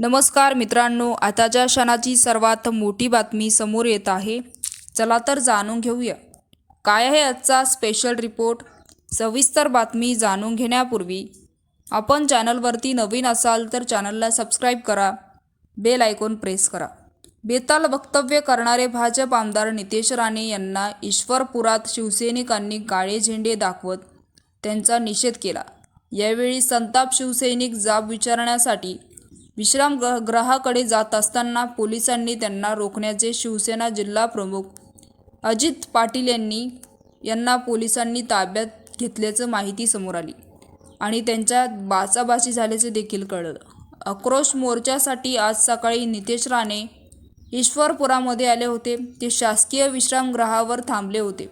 नमस्कार मित्रांनो आताच्या क्षणाची सर्वात मोठी बातमी समोर येत आहे चला तर जाणून घेऊया. काय आहे आजचा स्पेशल रिपोर्ट सविस्तर बातमी जाणून घेण्यापूर्वी आपण चॅनलवरती नवीन असाल तर चॅनलला सबस्क्राईब करा बेल आयकॉन प्रेस करा. बेताल वक्तव्य करणारे भाजप आमदार नितेश राणे यांना ईश्वरपुरात शिवसैनिकांनी काळे झेंडे दाखवत त्यांचा निषेध केला. यावेळी संताप शिवसैनिक जाब विचारण्यासाठी विश्राम ग्रह ग्रहाकडे जात असताना पोलिसांनी त्यांना रोखण्याचे शिवसेना जिल्हा प्रमुख अजित पाटील यांनी यांना पोलिसांनी ताब्यात घेतल्याचं माहिती समोर आली. आणि त्यांच्या बाचाबाची झाल्याचे देखील कळलं. आक्रोश मोर्चासाठी आज सकाळी नितेश राणे ईश्वरपुरामध्ये आले होते. ते शासकीय विश्रामगृहावर थांबले होते.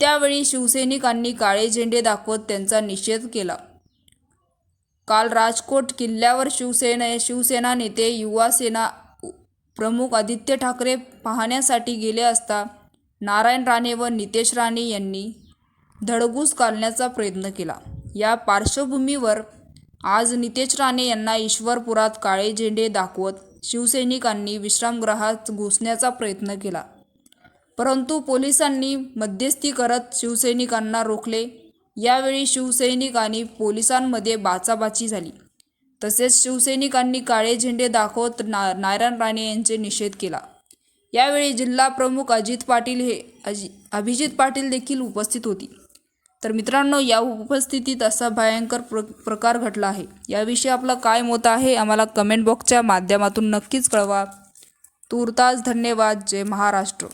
त्यावेळी शिवसैनिकांनी काळे झेंडे दाखवत त्यांचा निषेध केला. काल राजकोट किल्ल्यावर शिवसेने शिवसेना नेते युवा सेना प्रमुख आदित्य ठाकरे पाहण्यासाठी गेले असता नारायण राणे व नितेश राणे यांनी धडगूस घालण्याचा प्रयत्न केला. या पार्श्वभूमीवर आज नितेश राणे यांना ईश्वरपुरात काळे झेंडे दाखवत शिवसैनिकांनी विश्रामगृहात घुसण्याचा प्रयत्न केला. परंतु पोलिसांनी मध्यस्थी करत शिवसैनिकांना रोखले. यावेळी शिवसैनिक आणि पोलिसांमध्ये बाचाबाची झाली. तसेच शिवसैनिकांनी काळे झेंडे दाखवत ना नारायण राणे यांचे निषेध केला. यावेळी जिल्हा प्रमुख अजित पाटील हे अजि अभिजित पाटील देखील उपस्थित होती. तर मित्रांनो या उपस्थितीत असा भयंकर प्र प्रकार घडला आहे. याविषयी आपलं काय मत आहे आम्हाला कमेंट बॉक्सच्या माध्यमातून नक्कीच कळवा. तूर्तास धन्यवाद. जय महाराष्ट्र.